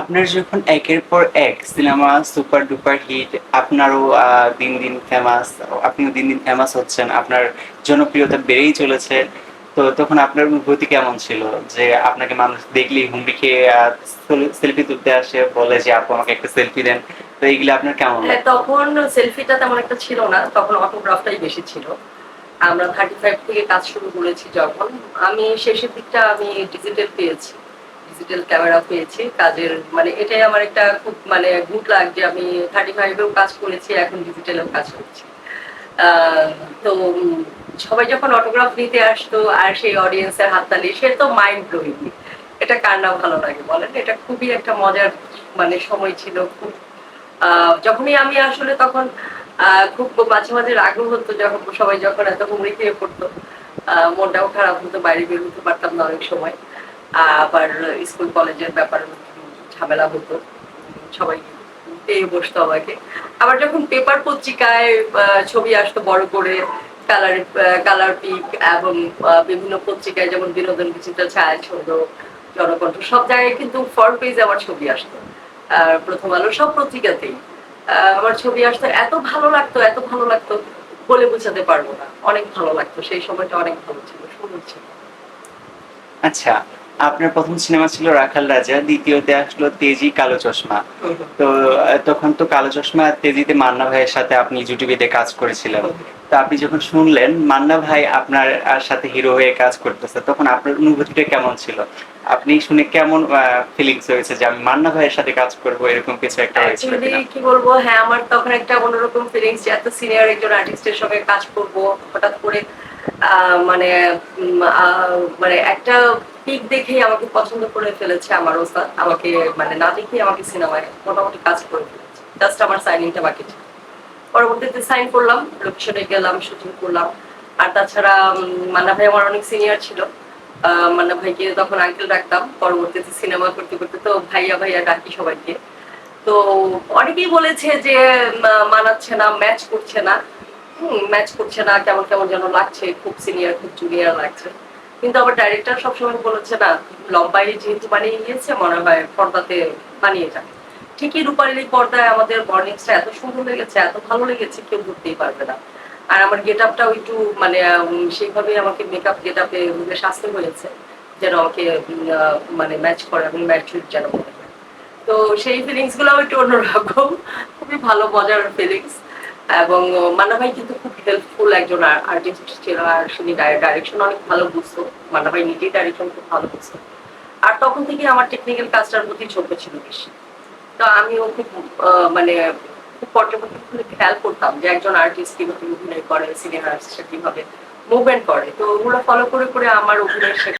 আপনার যখন একের পর এক সিনেমা সুপার ডুপার হিট আপনারও দিন দিন ফেমাস আপনিও দিন দিন ফেমাস হচ্ছেন আপনার জনপ্রিয়তা বেড়েই চলেছে তো তখন আপনার অনুভূতি কেমন ছিল? যে আপনাকে মানুষ দেখলেই হুমড়ি খেয়ে সেলফি তুলতে আসে বলে যে আপু আমাকে একটা সেলফি দেন। তো এইগুলো আপনার কেমন হ্যাঁ, তখন সেলফিটা তেমন একটা ছিল না তখন অটোগ্রাফটাই বেশি ছিল। আমরা থার্টি ফাইভ থেকে কাজ শুরু করেছি যখন। আমি শেষের দিকটা আমি ডিজিটাল পেয়েছি। ডিজিটাল ক্যামেরা পেয়েছি, কাজের মানে এটাই আমার একটা খুব মানে গুড লাগ যে আমি থার্টি ফাইভেও কাজ করেছি, এখন ডিজিটালেও কাজ করছি। তো সবাই যখন অটোগ্রাফ নিতে আসতো, আর সেই অডিয়েন্সের হাততালি, সে তো মাইন্ড ব্লোয়িং এটা কার না ভালো লাগে বলেন? এটা খুবই একটা মজার মানে সময় ছিল খুব। যখনই আমি আসলে তখন খুব মাঝে মাঝে রাগও হতো যখন সবাই যখন এত হুমড়ি খেয়ে পড়তো। মনটাও খারাপ হতো, বাইরে বের হতে পারতাম না অনেক সময়। আবার স্কুল, কলেজের ব্যাপারে ঝামেলা হতো। সবাই পেয়ে বসতো আমাকে। আবার যখন পেপার পত্রিকায় ছবি আসতো বড় করে কালার কালার পিক এবং বিভিন্ন পত্রিকায় যেমন বিনোদন, বিচিত্র ছায়া ছন্দ জনকণ্ঠ, সব জায়গায় কিন্তু ফ্রন্ট পেজে আমার ছবি আসতো। প্রথম আলো সব পত্রিকাতেই। আমার ছবি আসতো। এত ভালো লাগতো, এত ভালো লাগতো বলে বোঝাতে পারব না। অনেক ভালো লাগতো। সেই সময়টা অনেক ভালো ছিল, সুন্দর ছিল। আচ্ছা আপনার প্রথম সিনেমা ছিল রাখাল রাজা দ্বিতীয়তে আসলো তেজি কালো চশমা। তো তখন তো কালো চশমা তেজিতে মান্না ভাইয়ের সাথে আপনি জুটিভিতে কাজ করেছিলেন। তো আপনি যখন শুনলেন মান্না ভাই আপনার সাথে হিরো হয়ে কাজ করতেছে তখন আপনার অনুভূতিটা কেমন ছিল? আপনি শুনে কেমন ফিলিংস হয়েছে যে আমি মান্না ভাইয়ের সাথে কাজ করব এরকম কিছু একটা হয়েছিল কি বলব হ্যাঁ আমার তখন একটা অন্যরকম ফিলিংস যে এত সিনিয়র একজন আর্টিস্টের সঙ্গে কাজ করব হঠাৎ করে মানে মানে একটা পিক দেখেই আমাকে পছন্দ করে ফেলেছে আমার ওস্তাদ। আমাকে মানে না দেখেই আমাকে সিনেমায় মোটামুটি কাজ করে ফেলেছে। জাস্ট আমার সাইনিংটা বাকি ছিল। পরবর্তীতে সাইন করলাম লোকেশনে গেলাম শুটিং করলাম। আর তাছাড়া মান্না ভাই আমার অনেক সিনিয়র ছিল। মান্না ভাইকে তখন আঙ্কেল ডাকতাম। পরবর্তীতে সিনেমা করতে করতে তো ভাইয়া ভাইয়া ডাকি সবাইকে। তো অনেকেই বলেছে যে মানাচ্ছে না ম্যাচ করছে না। ম্যাচ করছে না, কেমন কেমন যেন লাগছে, খুব সিনিয়র খুব জুনিয়র লাগছে। কিন্তু আবার ডাইরেক্টর সবসময় বলেছে, না লম্বাই যেহেতু বানিয়ে গিয়েছে মনে হয় পর্দাতে বানিয়ে যাবে। ঠিকই রূপালী পর্দায় আমাদের বর্নিংসটা এত সুন্দর লেগেছে, এত ভালো লেগেছে, কেউ ধরতেই পারবে না। আর আমার গেট আপটাও একটু মানে সেইভাবে আমাকে মেকআপ গেট আপে সাজতে হয়েছে, যেন আমাকে মানে ম্যাচ করে এবং ম্যাচুর যেন মনে হয়। তো সেই ফিলিংসগুলো একটু অন্যরকম, খুবই ভালো, মজার ফিলিংস এবং মান্না ভাই কিন্তু খুব হেল্পফুল একজন আর্টিস্ট ছিল আর তিনি ডাইরেকশন অনেক ভালো বুঝতো। মান্না ভাই নিজেই ডাইরেকশন খুব ভালো বুঝতো। আর তখন থেকে আমার টেকনিক্যাল কাজটার প্রতি ছোট ছিল বেশি। তো আমিও খুব মানে খুব পর্যবেক্ষণ খেয়াল করতাম যে একজন আর্টিস্ট কীভাবে অভিনয় করে সিনিয়র আর্টিস্ট কীভাবে মুভমেন্ট করে। তো ওগুলো ফলো করে করে আমার অভিনয়